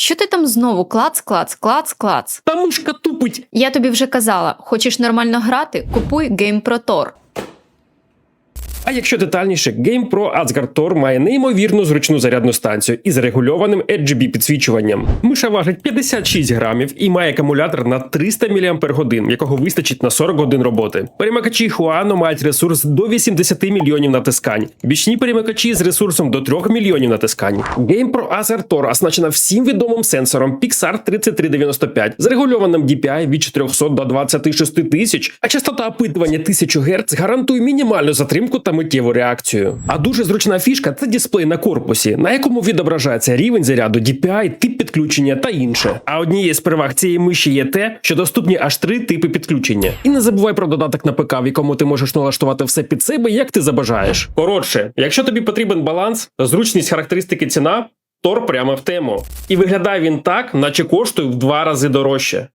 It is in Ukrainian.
Що ти там знову клац, клац, клац, клац? Та мишка тупить. Я тобі вже казала, хочеш нормально грати, купуй Game Pro Tor. А якщо детальніше, Game Pro Asgard Tor має неймовірно зручну зарядну станцію із регульованим RGB підсвічуванням. Миша важить 56 грамів і має акумулятор на 300 мАч, якого вистачить на 40 годин роботи. Перемикачі Huano мають ресурс до 80 мільйонів натискань. Бічні перемикачі з ресурсом до 3 мільйонів натискань. Game Pro Acer Tor оснащена всім відомим сенсором Pixar 3395 з регульованим DPI від 400 до 26 тисяч, а частота опитування 1000 Гц гарантує мінімальну затримку та миттєву реакцію. А дуже зручна фішка це дисплей на корпусі, на якому відображається рівень заряду, DPI, тип підключення та інше. А однією з переваг цієї миші є те, що доступні аж три типи підключення. І не забувай про додаток на ПК, в якому ти можеш налаштувати все під себе, як ти забажаєш. Коротше, якщо тобі потрібен баланс, зручність, характеристики, ціна. Тор прямо в тему. І виглядає він так, наче коштує в два рази дорожче.